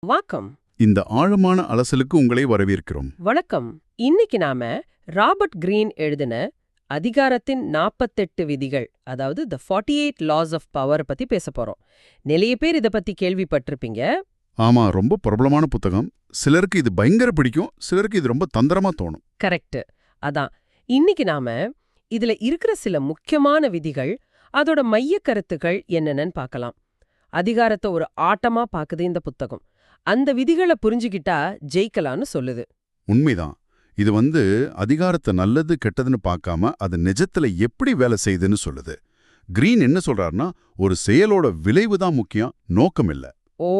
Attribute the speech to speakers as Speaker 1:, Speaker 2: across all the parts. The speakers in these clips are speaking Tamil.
Speaker 1: வணக்கம்
Speaker 2: இந்த ஆழமான அலசலுக்கு உங்களை வரவேற்கிறோம்.
Speaker 1: வணக்கம். இன்னைக்கு நாம ராபர்ட் கிரீன் எழுதின அதிகாரத்தின் நாற்பத்தெட்டு விதிகள் அதாவது the 48 eight laws of power பத்தி பேச போறோம். நிறைய பேர் இத பத்தி கேள்விப்பட்டிருப்பீங்க.
Speaker 2: ஆமா ரொம்ப பிரபலமான புத்தகம். சிலருக்கு இது பயங்கர பிடிக்கும் சிலருக்கு இது ரொம்ப தந்திரமா தோணும்.
Speaker 1: கரெக்ட் அதான். இன்னைக்கு நாம இதுல இருக்கிற சில முக்கியமான விதிகள் அதோட மைய கருத்துக்கள் என்னென்னு பார்க்கலாம். அதிகாரத்தை ஒரு ஆட்டமா பாக்குது இந்த புத்தகம். அந்த விதிகளை புரிஞ்சுக்கிட்டா ஜெயிக்கலான்னு சொல்லுது.
Speaker 2: உண்மைதான். இது வந்து அதிகாரத்தை நல்லது கெட்டதுன்னு பார்க்காம அது நிஜத்துல எப்படி வேலை செய்யுதுன்னு சொல்லுது. கிரீன் என்ன சொல்றாருன்னா ஒரு செயலோட விளைவு தான் முக்கியம் நோக்கம் இல்ல.
Speaker 1: ஓ.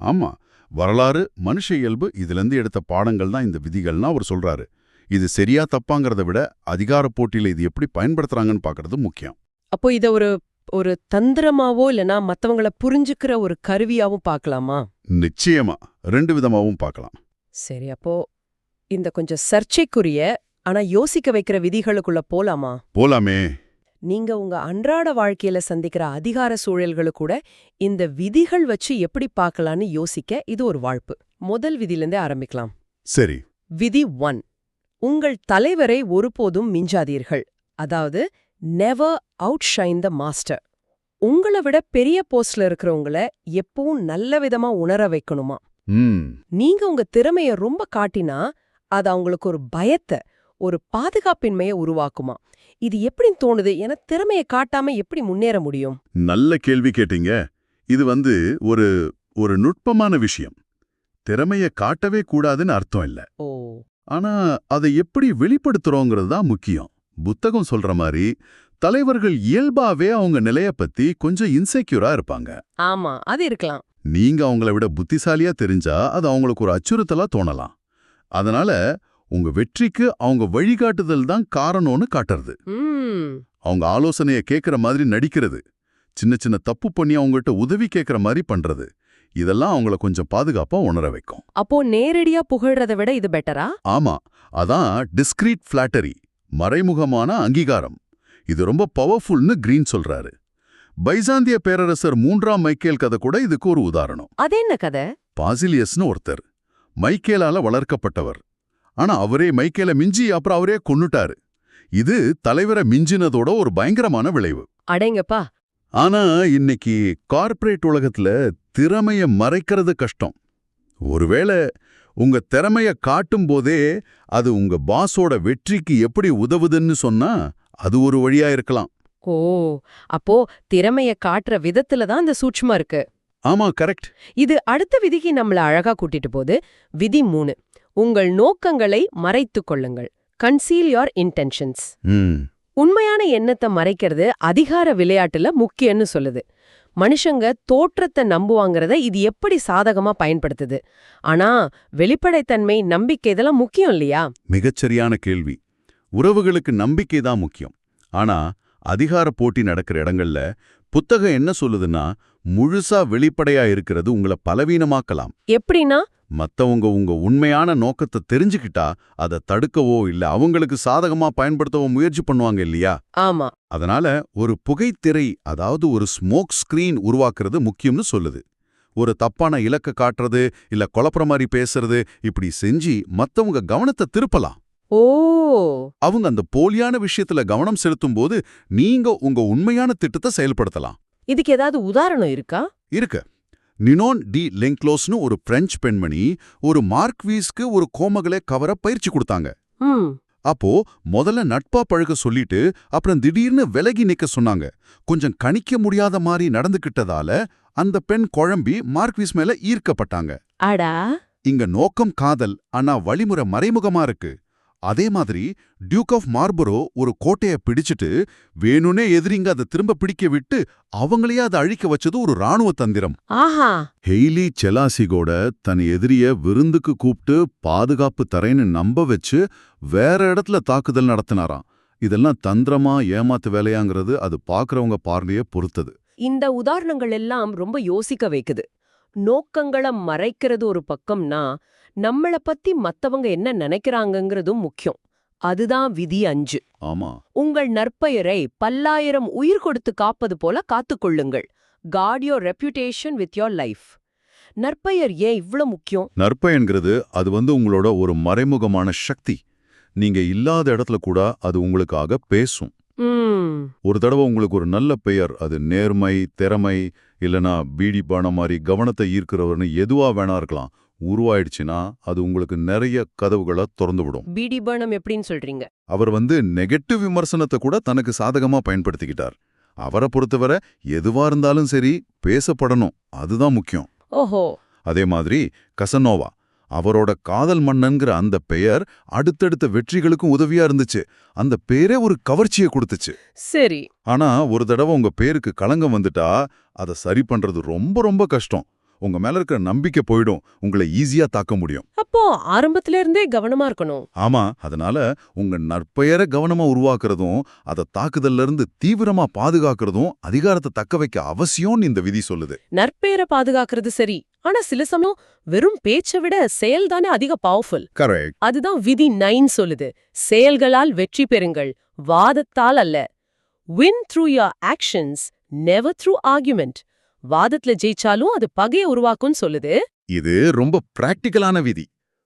Speaker 2: ஆமா. வரலாறு மனுஷ இயல்பு இதிலிருந்து எடுத்த பாடங்கள் தான் இந்த விதிகள்னா அவர் சொல்றாரு. இது சரியா தப்பாங்கிறத விட அதிகார போட்டியில இது எப்படி பயன்படுத்துறாங்கன்னு பார்க்கறது முக்கியம்.
Speaker 1: அப்போ இத ஒரு ஒரு தந்திரமாவோ இல்லனா மத்தவங்கள புரிஞ்சுக்கிற ஒரு கருவியாவும் பார்க்கலாமா?
Speaker 2: நிச்சயமா. ரெண்டு விதமாவும் பார்க்கலாம்.
Speaker 1: சரி அப்போ இந்த கொஞ்சம் சர்ச்சைக்குரிய ஆனா யோசிக்க வைக்கிற விதிகளுக்குள்ள போலாமா?
Speaker 2: போலாமே.
Speaker 1: நீங்க உங்க அன்றாட வாழ்க்கையில சந்திக்கிற அதிகார சூழல்களு கூட இந்த விதிகள் வச்சு எப்படி பார்க்கலான்னு யோசிக்க இது ஒரு வாய்ப்பு. முதல் விதியிலிருந்தே ஆரம்பிக்கலாம்.
Speaker 2: சரி.
Speaker 1: விதி ஒன். உங்கள் தலைவரை ஒருபோதும் மிஞ்சாதீர்கள். அதாவது never outshine the master உங்களை விட பெரிய போஸ்ட்ல இருக்கிறவங்கள எப்பவும் நல்ல விதமா உணர வைக்கணுமா? நீங்க உங்க திறமைய ரொம்ப காட்டினா அது அவங்களுக்கு ஒரு பயத்தை ஒரு பாதுகாப்பின்மைய உருவாக்குமா? இது எப்படி தோணுது? என திறமைய காட்டாம எப்படி முன்னேற முடியும்?
Speaker 2: நல்ல கேள்வி கேட்டீங்க. இது வந்து ஒரு ஒரு நுட்பமான விஷயம். திறமைய காட்டவே கூடாதுன்னு அர்த்தம் இல்ல.
Speaker 1: ஓ.
Speaker 2: ஆனா அதை எப்படி வெளிப்படுத்துறோங்கிறது தான் முக்கியம். புத்தகம் சொல்ற மாதிரி தலைவர்கள் இயல்பாவே அவங்க நிலைய பத்தி கொஞ்சம் இன்செக்யூரா இருப்பாங்க.
Speaker 1: ஆமா அது இருக்கலாம்.
Speaker 2: நீங்க அவங்கள விட புத்திசாலியா தெரிஞ்சா அது அவங்களுக்கு ஒரு அச்சுறுத்தலா தோணலாம். அதனால உங்க வெற்றிக்கு அவங்க வழிகாட்டுதல் தான் காரணம்னு காட்டுறது. அவங்க ஆலோசனைய கேக்குற மாதிரி நடிக்கிறது. சின்ன சின்ன தப்பு பண்ணி அவங்ககிட்ட உதவி கேக்குற மாதிரி பண்றது. இதெல்லாம் அவங்கள கொஞ்சம் பாதுகாப்பா உணர வைக்கும்.
Speaker 1: அப்போ நேரடியா புகழ்றதை விட இது பெட்டரா
Speaker 2: ஆமா அதான் டிஸ்கிரீட் ஃபிளாட்டரி மறைமுகமான அங்கீகாரம். இது ரொம்ப பவர்ஃபுல்னு கிரீன் சொல்றாரு. பைசாந்திய பேரரசர் மூன்றாம் மைக்கேல் கதை கூட இதுக்கு ஒரு உதாரணம்.
Speaker 1: அது என்ன கதை?
Speaker 2: பாசிலியஸ்னு ஒருத்தர். மைக்கேலால வளர்க்கப்பட்டவர். ஆனா அவரே மைக்கேல மிஞ்சி அப்புறம் அவரே கொன்னுட்டாரு. இது தலைவரை மிஞ்சினதோட ஒரு பயங்கரமான விளைவு.
Speaker 1: அடேங்கப்பா.
Speaker 2: ஆனா இன்னைக்கு கார்ப்பரேட் உலகத்துல திறமைய மறைக்கிறது கஷ்டம். ஒருவேளை உங்க திறமைய காட்டும் போதே அது உங்க பாஸோட வெற்றிக்கு எப்படி உதவுதுன்னு சொன்னா அது ஒரு வழியா இருக்கலாம்.
Speaker 1: ஓ அப்போ திறமைய காட்டுற விதத்துல தான் இந்த சூட்சுமா இருக்கு.
Speaker 2: ஆமா கரெக்ட்.
Speaker 1: இது அடுத்த விதிக்கு நம்மள அழகா கூட்டிட்டு போகுது. விதி மூணு உங்கள் நோக்கங்களை மறைத்துக் கொள்ளுங்கள். கன்சீல் யோர் இன்டென்ஷன்ஸ் உண்மையான எண்ணத்தை மறைக்கிறது அதிகார விளையாட்டுல முக்கியம்னு சொல்லுது. மனுஷங்க தோற்றத்தை நம்புவாங்கறத இது எப்படி சாதகமா பயன்படுத்துது? ஆனா வெளிப்படைத்தன்மை நம்பிக்கை இதெல்லாம் முக்கியம் இல்லையா?
Speaker 2: மிகச்சரியான கேள்வி. உறவுகளுக்கு நம்பிக்கை தான் முக்கியம். ஆனா அதிகார போட்டி நடக்கிற இடங்கள்ல புத்தகம் என்ன சொல்லுதுன்னா முழுசா வெளிப்படையா இருக்கிறது உங்களை பலவீனமாக்கலாம்.
Speaker 1: எப்படின்னா?
Speaker 2: மத்தவங்க உங்க உண்மையான நோக்கத்தை தெரிஞ்சுக்கிட்டா அதை தடுக்கவோ இல்ல அவங்களுக்கு சாதகமா பயன்படுத்தவோ முயற்சி பண்ணுவாங்க இல்லையா?
Speaker 1: ஆமா.
Speaker 2: அதனால ஒரு புகைத்திரை அதாவது ஒரு ஸ்மோக் ஸ்கிரீன் உருவாக்குறது முக்கியம்னு சொல்லுது. ஒரு தப்பான இலக்க காட்டுறது இல்ல குழப்புற மாதிரி பேசுறது இப்படி செஞ்சு மத்தவங்க கவனத்தை திருப்பலாம்.
Speaker 1: ஓ!
Speaker 2: அவங்க அந்த போலியான விஷயத்துல கவனம் செலுத்தும் போது நீங்க உங்க உண்மையான திட்டத்தை செயல்படுத்தலாம்.
Speaker 1: இதுக்கு ஏதாவது உதாரணம் இருக்கா?
Speaker 2: இருக்கு. நினோன் டி லெங்க்லோஸ்னு ஒரு பிரெஞ்சு பெண்மணி ஒரு மார்க்வீஸ்க்கு ஒரு கோமகளை கவர பயிற்சி கொடுத்தாங்க. அப்போ முதல்ல நட்பா பழக சொல்லிட்டு அப்புறம் திடீர்னு விலகி நிக்க சொன்னாங்க. கொஞ்சம் கணிக்க முடியாத மாதிரி நடந்துகிட்டதால அந்த பெண் குழம்பி மார்க்வீஸ் மேல ஈர்க்கப்பட்டாங்க.
Speaker 1: அடா.
Speaker 2: இங்க நோக்கம் காதல் ஆனா வழிமுறை மறைமுகமா இருக்கு. அதே மாதிரி டியூக் ஆஃப் மார்பரோ ஒரு கோட்டைய பிடிச்சிட்டு வேணும்னே எதிரிங்க அதை திரும்ப பிடிக்க விட்டு அவங்களையே அதை அழிக்க வச்சது ஒரு ராணுவ தந்திரம்.
Speaker 1: ஆஹா.
Speaker 2: ஹெய்லி செலாசிகோட தன் எதிரிய விருந்துக்கு கூப்பிட்டு பாதுகாப்பு தரேன்னு நம்ப வச்சு வேற இடத்துல தாக்குதல் நடத்தினாராம். இதெல்லாம் தந்திரமா ஏமாத்து வேலையாங்கிறது அது பார்க்கறவங்க பார்வைய பொறுத்தது.
Speaker 1: இந்த உதாரணங்கள் எல்லாம் ரொம்ப யோசிக்க வைக்குது. நோக்கங்களை மறைக்கிறது ஒரு பக்கம்னா நம்மள பத்தி மத்தவங்க என்ன நினைக்கிறாங்கங்கிறதும் முக்கியம். அதுதான் விதி அஞ்சு.
Speaker 2: ஆமா.
Speaker 1: உங்கள் நற்பெயரை பல்லாயிரம் உயிர் கொடுத்து காப்பது போல காத்துக்கொள்ளுங்கள் guard your reputation with your life. நற்பெயர் ஏன் இவ்ளோ முக்கியம்?
Speaker 2: நற்பயன்கிறது அது வந்து உங்களோட ஒரு மறைமுகமான சக்தி. நீங்க இல்லாத இடத்துல கூட அது உங்களுக்காக பேசும். ஒரு தடவை உங்களுக்கு ஒரு நல்ல பெயர் அது நேர்மை திறமை இல்லனா பீடி பானம் மாதிரி கவனத்தை ஈர்க்கிறவர்னு எதுவா வேணா இருக்கலாம். உருவாயிடுச்சுன்னா அது உங்களுக்கு நிறைய கதவுகளை திறந்து விடும்
Speaker 1: பிடி பர்னம் எப்படின்னு சொல்றீங்க?
Speaker 2: அவர் வந்து நெகட்டிவ் விமர்சனத்தை கூட தனக்கு சாதகமா பயன்படுத்திக்கிட்டார். அவரை பொறுத்தவரை எதுவா இருந்தாலும் சரி பேசப்படணும். அதுதான் முக்கியம்.
Speaker 1: ஓஹோ.
Speaker 2: அதே மாதிரி கசனோவா. அவரோட காதல் மன்னன்கிற அந்த பெயர் அடுத்தடுத்த வெற்றிகளுக்கும் உதவியா இருந்துச்சு. அந்த பேரே ஒரு கவர்ச்சியை கொடுத்துச்சு.
Speaker 1: சரி.
Speaker 2: ஆனா ஒரு தடவை உங்க பேருக்கு களங்கம் வந்துட்டா அதை சரி பண்றது ரொம்ப ரொம்ப கஷ்டம். உங்க மேல இருக்கிற நம்பிக்கை போயிடும். உங்களை ஈஸியா தாக்க முடியும்.
Speaker 1: அப்போ ஆரம்பத்துல இருந்தே கவனமா இருக்கணும்.
Speaker 2: ஆமா அதனால உங்க நற்பெயரை கவனமா உருவாக்குறதும் அதை தாக்குதல்ல இருந்து தீவிரமா பாதுகாக்கிறதும் அதிகாரத்தை தக்க வைக்க அவசியம்னு இந்த விதி சொல்லுது.
Speaker 1: நற்பெயரை பாதுகாக்கிறது சரி. ஆனா சில சமயம் வெறும் பேச்சை விட செயல் தானே அதிக பவர்ஃபுல்
Speaker 2: கரெக்ட்
Speaker 1: அதுதான் விதி நைன் சொல்லுது. செயல்களால் வெற்றி பெறுங்கள். வாதத்தால் அல்ல. Win through your actions never through argument வாதத்துல ஜெயிச்சாலும் அது பகையை உருவாக்கும்னு சொல்லுது.
Speaker 2: இது ரொம்ப பிராக்டிக்கலான விதி.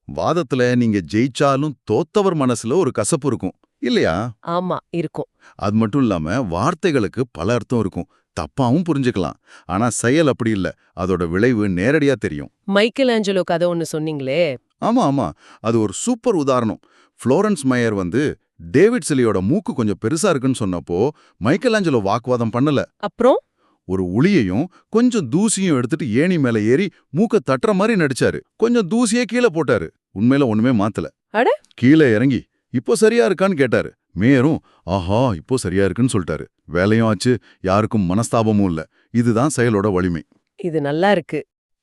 Speaker 2: வாதத்துல நீங்க ஜெயிச்சாலும் தோத்தவர் மனசுல ஒரு கசப்பு இருக்கும். இல்லையா?
Speaker 1: ஆமா இருக்கும்.
Speaker 2: அது மட்டும் இல்லாம வார்த்தைகளுக்கு பல அர்த்தம் இருக்கும். தப்பாவும் புரிஞ்சுக்கலாம். ஆனா செயல் அப்படி இல்ல. அதோட விளைவு நேரடியா தெரியும்.
Speaker 1: மைக்கேல் ஆஞ்சலோ கதை ஒன்னு சொன்னீங்களே?
Speaker 2: ஆமா ஆமா. அது ஒரு சூப்பர் உதாரணம். ஃப்ளோரன்ஸ் மயர் வந்து டேவிட் சிலையோட மூக்கு கொஞ்சம் பெருசா இருக்குன்னு சொன்னப்போ மைக்கேல் ஆஞ்சலோ வாக்குவாதம் பண்ணல.
Speaker 1: அப்புறம்?
Speaker 2: ஒரு உளியையும் கொஞ்சம் தூசியும் எடுத்துட்டு ஏணி மேல ஏறி மூக்க தட்டுற மாதிரி நடிச்சாரு. கொஞ்சம் தூசியே கீழே போட்டாரு. உண்மையில ஒண்ணுமே மாத்தல? கீழே இறங்கி இப்போ சரியா இருக்கான்னு கேட்டாரு. மேயரும் ஆஹா இப்போ சரியா இருக்குன்னு சொல்லிட்டாரு. வேலையும் ஆச்சு யாருக்கும் மனஸ்தாபமும் இல்ல. இதுதான் செயலோட வலிமை.
Speaker 1: இது நல்லா இருக்கு.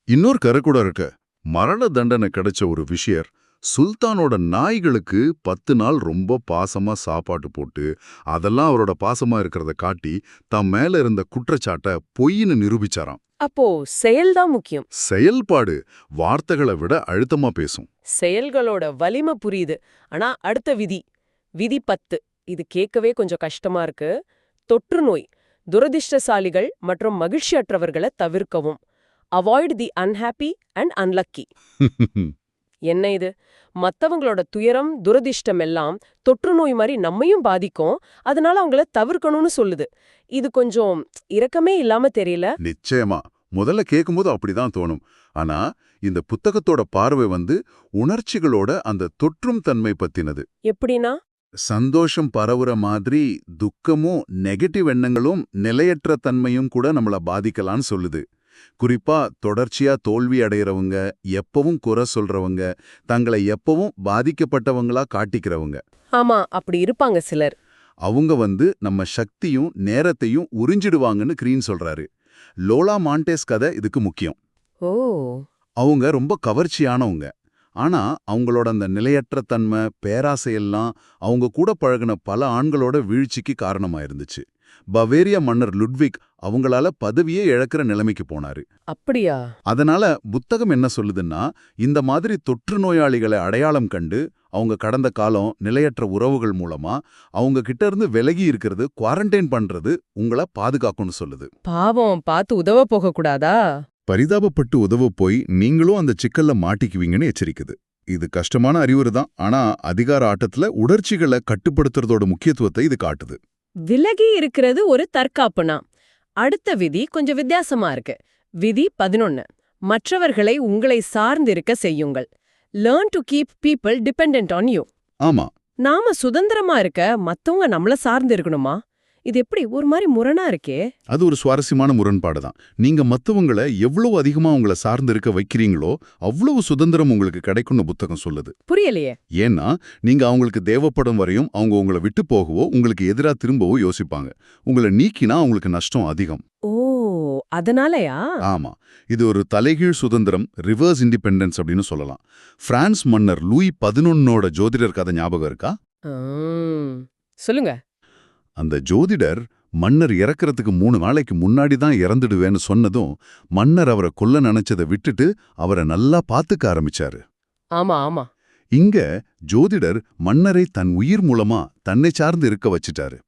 Speaker 2: இன்னொரு கரை கூட இருக்கு. மரண தண்டனை கிடைச்ச ஒரு விஷயர் சுல்தானோட நாய்களுக்கு பத்து நாள் ரொம்ப பாசமா சாப்பாட்டு போட்டு அதெல்லாம் அவரோட பாசமா இருக்கிறத காட்டி தம் மேல இருந்த குற்றச்சாட்டை பொய்ன்னு நிரூபிச்சாராம்.
Speaker 1: அப்போ செயல்தான் முக்கியம்.
Speaker 2: செயல்பாடு வார்த்தைகளை விட அழுத்தமா பேசும்.
Speaker 1: செயல்களோட வலிமை புரியுது. ஆனா அடுத்த விதி விதி பத்து. இது கேட்கவே கொஞ்சம் கஷ்டமா இருக்கு. தொற்று நோய் துரதிர்ஷ்டசாலிகள் மற்றும் மகிழ்ச்சியற்றவர்களை தவிர்க்கவும். Avoid the unhappy and unlucky என்ன இது? மத்தவங்களோட துயரம் துரதிர்ஷ்டம் எல்லாம் தொற்று நோய் மாதிரி நம்மையும் பாதிக்கும். அதனால அவங்கள தவிர்க்கணும்னு சொல்லுது. இது கொஞ்சம் இரக்கமே இல்லாம தெரியல.
Speaker 2: நிச்சயமா. முதல்ல கேட்கும்போது அப்படிதான் தோணும். ஆனா இந்த புத்தகத்தோட பார்வை வந்து உணர்ச்சிகளோட அந்த தொற்றும் தன்மை பத்தினது.
Speaker 1: எப்படின்னா?
Speaker 2: சந்தோஷம் பரவுற மாதிரி துக்கமும் நெகட்டிவ் எண்ணங்களும் நிலையற்ற தன்மையும் கூட நம்மள பாதிக்கலாம்னு சொல்லுது. குறிப்பா தொடர்ச்சியா தோல்வி அடையறவங்க எப்பவும் குறை சொல்றவங்க தங்களை எப்பவும் பாதிக்கப்பட்டவங்களா காட்டிக்கிறவங்க.
Speaker 1: ஆமா அப்படி இருப்பாங்க சிலர்.
Speaker 2: அவங்க வந்து நம்ம சக்தியும் நேரத்தையும் உறிஞ்சிடுவாங்கன்னு கிரீன் சொல்றாரு. லோலா மாண்டேஸ் கதை இதுக்கு முக்கியம்.
Speaker 1: ஓ.
Speaker 2: அவங்க ரொம்ப கவர்ச்சியானவங்க. ஆனா அவங்களோட அந்த நிலையற்ற தன்மை பேராசையெல்லாம் அவங்க கூட பழகுன பல ஆண்களோட வீழ்ச்சிக்கு காரணமா இருந்துச்சு பவேரியா மன்னர் லுட்விக் அவங்களால பதவியே இழக்கிற நிலைமைக்கு போனாரு.
Speaker 1: அப்படியா?
Speaker 2: அதனால புத்தகம் என்ன சொல்லுதுன்னா இந்த மாதிரி தொற்று நோயாளிகளை அடையாளம் கண்டு அவங்க கடந்த காலம் நிலையற்ற உறவுகள் மூலமா அவங்க கிட்ட இருந்து விலகி இருக்கிறது குவாரண்டைன் பண்றது உங்களை பாதுகாக்கும்னு சொல்லுது.
Speaker 1: பாவம் பார்த்து உதவ போக கூடாதா
Speaker 2: பரிதாபப்பட்டு உதவ போய் நீங்களும் அந்த சிக்கல்ல மாட்டிக்குவீங்கன்னு எச்சரிக்குது. இது கஷ்டமான அறிவுரை தான் ஆனா அதிகார ஆட்டத்துல உணர்ச்சிகளை கட்டுப்படுத்துறதோட முக்கியத்துவத்தை இது காட்டுது.
Speaker 1: விலகி இருக்கிறது ஒரு தற்காப்புனா. அடுத்த விதி கொஞ்சம் வித்தியாசமா இருக்கு. விதி பதினொன்னு மற்றவர்களை உங்களை சார்ந்திருக்க செய்யுங்கள். Learn to keep people depend on you
Speaker 2: ஆமா.
Speaker 1: நாம சுதந்திரமா இருக்க மத்தவங்க நம்மள சார்ந்து இருக்கணுமா? இது எப்படி ஒரு மாதிரி முரணா இருக்கே?
Speaker 2: அது ஒரு சுவாரஸ்யமான முரண்பாடு தான். நீங்க மத்தவங்கள எவ்வளவு அதிகமா உங்களை சார்ந்து இருக்க வைக்கிறீங்களோ அவ்வளவு சுதந்திரம் உங்களுக்கு கிடைக்கும்னு புத்தகம் சொல்லுது.
Speaker 1: புரியலையே.
Speaker 2: ஏன்னா நீங்க அவங்களுக்கு தேவைப்படும் வரையும் அவங்க உங்களை விட்டு போகவோ உங்களுக்கு எதிரா திரும்பவோ யோசிப்பாங்க. உங்களை நீக்கினா அவங்களுக்கு நஷ்டம் அதிகம்.
Speaker 1: ஓ அதனாலயா?
Speaker 2: ஆமா. இது ஒரு தலைகீழ் சுதந்திரம் ரிவர்ஸ் இண்டிபெண்டன்ஸ் அப்படின்னு சொல்லலாம். பிரான்ஸ் மன்னர் லூய் பதினொன்னோட ஜோதிடர் கதை ஞாபகம் இருக்கா.
Speaker 1: சொல்லுங்க.
Speaker 2: அந்த ஜோதிடர் மன்னர் இறக்கறதுக்கு மூணு நாளைக்கு முன்னாடி தான் இறந்துடுவேன்னு சொன்னதும் மன்னர் அவரை கொல்ல நினைச்சதை விட்டுட்டு அவரை நல்லா பாத்துக்க ஆரம்பிச்சாரு.
Speaker 1: ஆமா ஆமா.
Speaker 2: இங்க ஜோதிடர் மன்னரை தன் உயிர் மூலமா தன்னை சார்ந்து இருக்க வச்சிட்டாரு.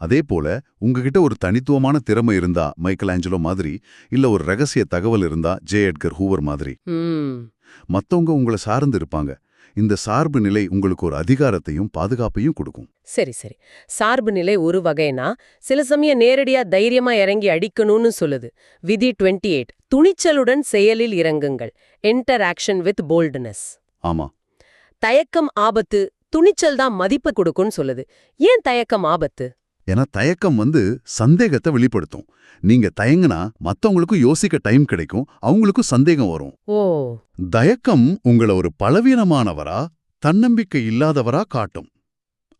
Speaker 2: அதே போல உங்ககிட்ட ஒரு தனித்துவமான திறமை இருந்தா மைக்கேல் ஆஞ்சலோ மாதிரி இல்ல ஒரு ரகசிய தகவல் இருந்தா ஜே எட்கர் ஹூவர் மாதிரி. மத்தவங்க உங்களை சார்ந்து இருப்பாங்க. இந்த சார்பு நிலை உங்களுக்கு ஒரு அதிகாரத்தையும் பாதுகாப்பையும் கொடுக்கும்.
Speaker 1: சரி சரி. சார்பு நிலை ஒரு வகைனா சில சமயம் நேரடியா தைரியமா இறங்கி அடிக்கணும்னு சொல்லுது. விதி 28 எயிட். துணிச்சலுடன் செயலில் இறங்குங்கள். என்டர் ஆக்ஷன் வித் போல்ட்னஸ்
Speaker 2: ஆமா.
Speaker 1: தயக்கம் ஆபத்து துணிச்சல் தான் மதிப்பு கொடுக்கும்னு சொல்லுது. ஏன் தயக்கம் ஆபத்து?
Speaker 2: ஏன்னா தயக்கம் வந்து சந்தேகத்தை வெளிப்படுத்தும். நீங்க தயங்குனா மத்தவங்களுக்கும் யோசிக்க டைம் கிடைக்கும் அவங்களுக்கும் சந்தேகம் வரும்.
Speaker 1: ஓ.
Speaker 2: தயக்கம் உங்கள ஒரு பலவீனமானவரா தன்னம்பிக்கை இல்லாதவரா காட்டும்.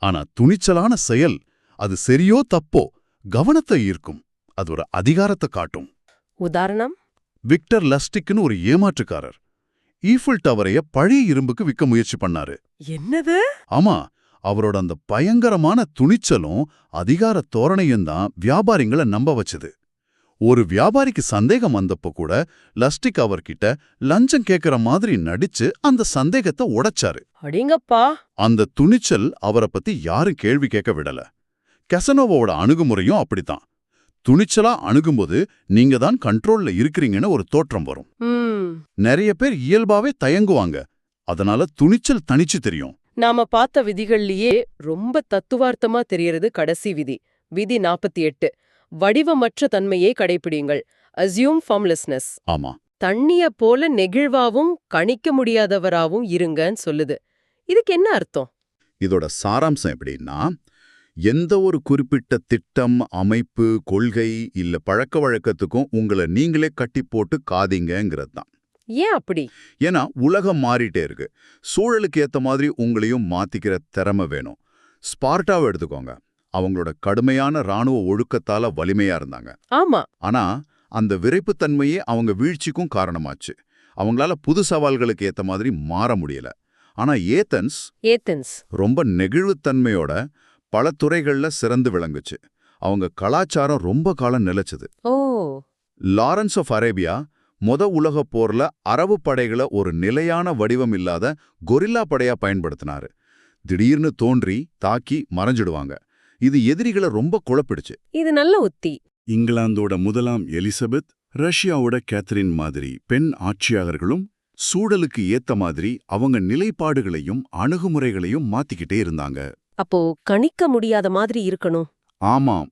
Speaker 2: ஆனா துணிச்சலான செயல் அது சரியோ தப்போ கவனத்தை ஈர்க்கும். அது ஒரு அதிகாரத்தை காட்டும்.
Speaker 1: உதாரணம்?
Speaker 2: விக்டர் லஸ்டிக்னு ஒரு ஏமாற்றுக்காரர். ஈஃபில் டவரைய பழைய இரும்புக்கு விற்க முயற்சி பண்ணாரு.
Speaker 1: என்னது?
Speaker 2: ஆமா அவரோட அந்த பயங்கரமான துணிச்சலும் அதிகார தோரணையும் தான் வியாபாரிங்களை நம்ப வச்சது. ஒரு வியாபாரிக்கு சந்தேகம் வந்தப்போ கூட லஸ்டிக் அவர்கிட்ட லஞ்சம் கேட்கிற மாதிரி நடிச்சு அந்த சந்தேகத்தை உடைச்சாரு.
Speaker 1: அடிங்கப்பா!
Speaker 2: அந்த துணிச்சல் அவரை பத்தி யாரும் கேள்வி கேட்க விடல. கெசனோவோட அணுகுமுறையும் அப்படித்தான். துணிச்சலா அணுகும்போது நீங்க தான் கண்ட்ரோல்ல இருக்கிறீங்கன்னு ஒரு தோற்றம் வரும். நிறைய பேர் இயல்பாவே தயங்குவாங்க. அதனால துணிச்சல் தனிச்சு தெரியும்.
Speaker 1: நாம பார்த்த விதிகள்லயே ரொம்ப தத்துவார்த்தமா தெரியறது கடைசி விதி விதி 48 எட்டு. வடிவமற்ற தன்மையை கடைபிடியுங்கள் அசியூம் ஃபார்ம்லெஸ்னஸ்
Speaker 2: ஆமா.
Speaker 1: தண்ணிய போல நெகிழ்வாவும் கணிக்க முடியாதவராவும் இருங்கன்னு சொல்லுது. இதுக்கு என்ன அர்த்தம்?
Speaker 2: இதோட சாராம்சம் எப்படின்னா எந்த ஒரு குறிப்பிட்ட திட்டம் அமைப்பு கொள்கை இல்ல பழக்க வழக்கத்துக்கும் உங்களை நீங்களே கட்டி போட்டு காதீங்கங்கிறது தான்.
Speaker 1: ஏன் அப்படி?
Speaker 2: ஏன்னா உலகம் மாறிட்டே இருக்கு. சூழலுக்கு ஏத்த மாதிரி உங்களையும் மாத்திக்கிற திறமை வேணும். ஸ்பார்ட்டாவை எடுத்துக்கோங்க. அவங்களோட கடுமையான ராணுவ ஒழுக்கத்தால வலிமையா இருந்தாங்க.
Speaker 1: ஆமா.
Speaker 2: ஆனா அந்த விரைப்புத்தன்மையே அவங்க வீழ்ச்சிக்கும் காரணமாச்சு. அவங்களால புது சவால்களுக்கு ஏத்த மாதிரி மாற முடியல. ஆனா ஏத்தன்ஸ்
Speaker 1: ஏத்தன்ஸ்.
Speaker 2: ரொம்ப நெகிழ்வுத்தன்மையோட பல துறைகள்ல சிறந்து விளங்குச்சு. அவங்க கலாச்சாரம் ரொம்ப காலம் நிலைச்சது.
Speaker 1: ஓ.
Speaker 2: லாரன்ஸ் ஆஃப் அரேபியா மொத உலகப் போர்ல அரபு படைகளை ஒரு நிலையான வடிவம் இல்லாத கொரில்லா படையா பயன்படுத்தினாரு. திடீர்னு தோன்றி தாக்கி மறைஞ்சிடுவாங்க. இது எதிரிகளை ரொம்ப குழப்பிடுச்சு.
Speaker 1: இது நல்ல உத்தி.
Speaker 2: இங்கிலாந்தோட முதலாம் எலிசபெத் ரஷ்யாவோட கேத்தரின் மாதிரி பெண் ஆட்சியாளர்களும் சூழலுக்கு ஏத்த மாதிரி அவங்க நிலைப்பாடுகளையும் அணுகுமுறைகளையும் மாத்திக்கிட்டே இருந்தாங்க.
Speaker 1: அப்போ கணிக்க முடியாத மாதிரி இருக்கணும்.
Speaker 2: ஆமாம்.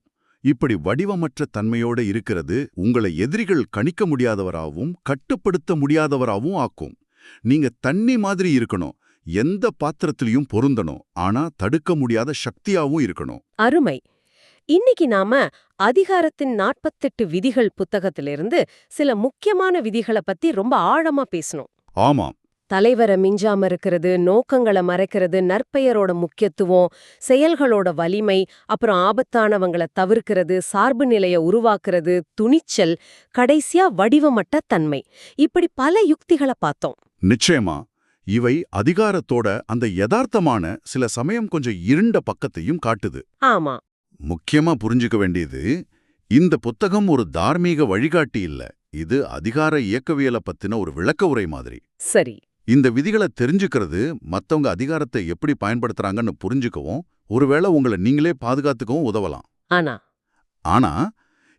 Speaker 2: இப்படி வடிவமற்ற தன்மையோட இருக்கிறது உங்களை எதிரிகள் கணிக்க முடியாதவராகவும் கட்டுப்படுத்த முடியாதவராகவும் ஆக்கும். நீங்க தண்ணி மாதிரி இருக்கணும் எந்த பாத்திரத்திலையும் பொருந்தணும் ஆனா தடுக்க முடியாத சக்தியாவும் இருக்கணும்.
Speaker 1: அருமை. இன்னைக்கு நாம அதிகாரத்தின் நாற்பத்தெட்டு விதிகள் புத்தகத்திலிருந்து சில முக்கியமான விதிகளை பத்தி ரொம்ப ஆழமா பேசணும்.
Speaker 2: ஆமாம்.
Speaker 1: தலைவரை மிஞ்சாம இருக்கிறது நோக்கங்களை மறைக்கிறது நற்பெயரோட முக்கியத்துவம் செயல்களோட வலிமை அப்புறம் ஆபத்தானவங்களை தவிர்க்கிறது சார்பு நிலைய உருவாக்குறது துணிச்சல் கடைசியா வடிவமட்ட தன்மை. இப்படி பல யுக்திகளை பார்த்தோம்.
Speaker 2: நிச்சயமா. இவை அதிகாரத்தோட அந்த யதார்த்தமான சில சமயம் கொஞ்சம் இருண்ட பக்கத்தையும் காட்டுது.
Speaker 1: ஆமா.
Speaker 2: முக்கியமா புரிஞ்சுக்க வேண்டியது இந்த புத்தகம் ஒரு தார்மீக வழிகாட்டி இல்ல. இது அதிகார இயக்கவியலை பத்தின ஒரு விளக்க உரை மாதிரி.
Speaker 1: சரி.
Speaker 2: இந்த விதிகளை தெரிஞ்சுக்கிறது மத்தவங்க அதிகாரத்தை எப்படி பயன்படுத்துறாங்கன்னு புரிஞ்சுக்கவும் ஒருவேளை உங்களை நீங்களே பாதுகாத்துக்கவும் உதவலாம்.
Speaker 1: ஆனா?
Speaker 2: ஆனா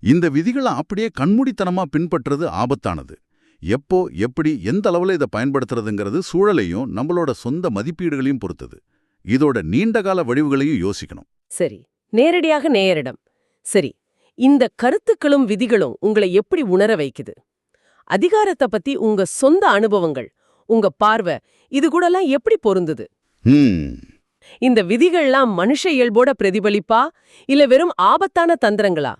Speaker 2: இந்த விதிகளை அப்படியே கண்மூடித்தனமா பின்பற்றுறது ஆபத்தானது. எப்போ எப்படி எந்த அளவுல இதை பயன்படுத்துறதுங்கிறது சூழலையும் நம்மளோட சொந்த மதிப்பீடுகளையும் பொறுத்தது. இதோட நீண்டகால வடிவுகளையும் யோசிக்கணும்.
Speaker 1: சரி. நேரடியாக நேயரிடம். சரி. இந்த கருத்துக்களும் விதிகளும் உங்களை எப்படி உணர வைக்குது? அதிகாரத்தை பத்தி உங்க சொந்த அனுபவங்கள் உங்க பார்வை. இது கூடலாம் எப்படி பொருந்துது? இந்த விதிகள்லாம் மனுஷ இயல்போட பிரதிபலிப்பா? இல்ல வெறும் ஆபத்தான தந்திரங்களா?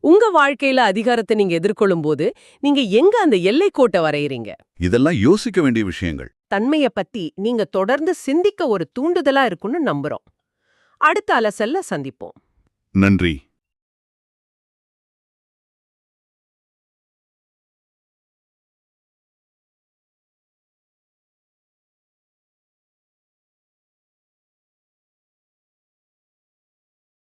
Speaker 1: உங்க வாழ்க்கையில அதிகாரத்தை நீங்க எதிர்கொள்ளும் போது நீங்க எங்க அந்த எல்லை கோட்டை வரையறீங்க?
Speaker 2: இதெல்லாம் யோசிக்க வேண்டிய விஷயங்கள்.
Speaker 1: தன்மைய பத்தி நீங்க தொடர்ந்து சிந்திக்க ஒரு தூண்டுதலா இருக்கும்னு நம்புறோம். அடுத்த அலசல்ல சந்திப்போம்.
Speaker 2: நன்றி.